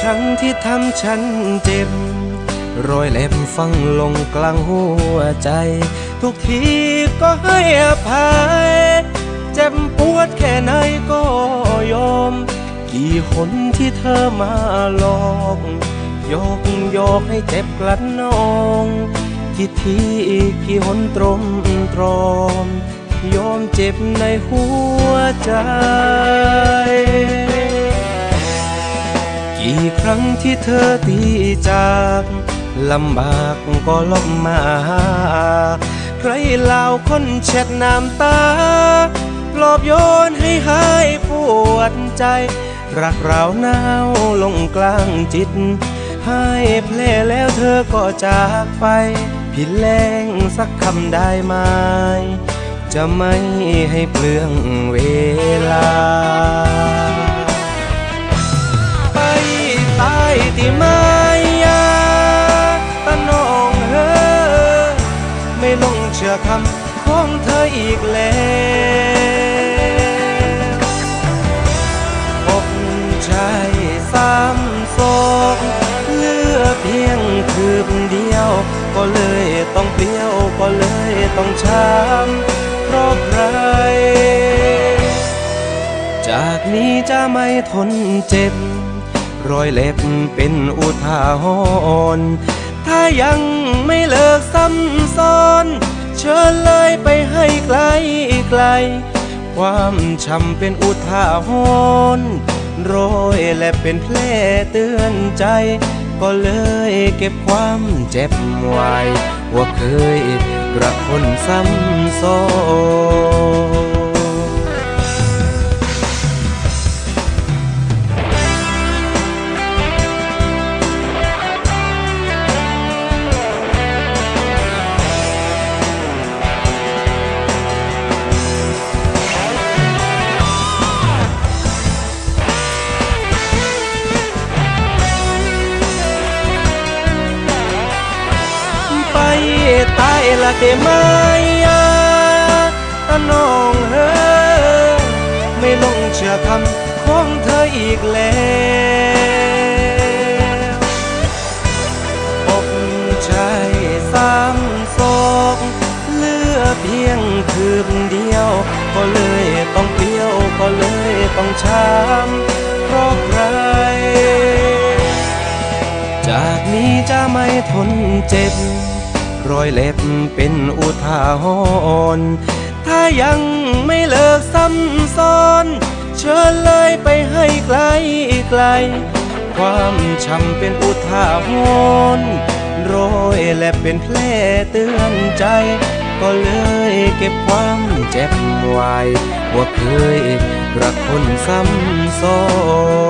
ครั้งที่ทำฉันเจ็บ รอยเล็บฟังลงกลางหัวใจ ทุกทีก็ให้อภัย เจ็บปวดแค่ไหนก็ยอม กี่คนที่เธอมาหลอกยอกยอกให้เจ็บกลัดนอง กี่ทีกี่หนตรมตรอม ยอมเจ็บในหัวใจ กี่ครั้งที่เธอตีจากลำบากก็ลบมา ใครเล่าคนเช็ดน้ำตา ปลอบโยนให้หายปวดใจ รักเราหนาวลงกลางจิต ให้เพลแล้วเธอก็จากไป ผิดแรงสักคำได้ไหม จะไม่ให้เปลืองเวลาายที่มายาตะนองเฮอไม่ลงเชื่อคำของเธออีกแล้วอกใจซ้ำสองเลือเพียงคืบเดียว ก็เลยต้องเปรี้ยวก็เลยต้องช้ำเพราะใคร จากนี้จะไม่ทนเจ็บ รอยเล็บเป็นอุทาหรณ์ถ้ายังไม่เลิกซ้ำซ้อน เชิญเลยไปให้ไกลไกล ความช้ำเป็นอุทาหรณ์รอยและเป็นแผลเตือนใจ ก็เลยเก็บความเจ็บไว้ว่าเคยรักคนซ้ำซ้อน เดมายาน้องเฮอไม่ลงเชื่อคำของเธออีกแล้วอกใจซ้ำสองเหลือเพียงคืบเดียว ก็เลยต้องเปรี้ยวก็เลยต้องช้ำเพราะใคร จากนี้จะไม่ทนเจ็บ รอยเล็บเป็นอุทาหรณ์ถ้ายังไม่เลิกซ้ำซ้อน เชิญเลยไปให้ไกลไกล ความช้ำเป็นอุทาหรณ์รอยและเป็นแผลเตือนใจ ก็เลยเก็บความเจ็บไว้ว่าเคยรักคนซ้ำซ้อน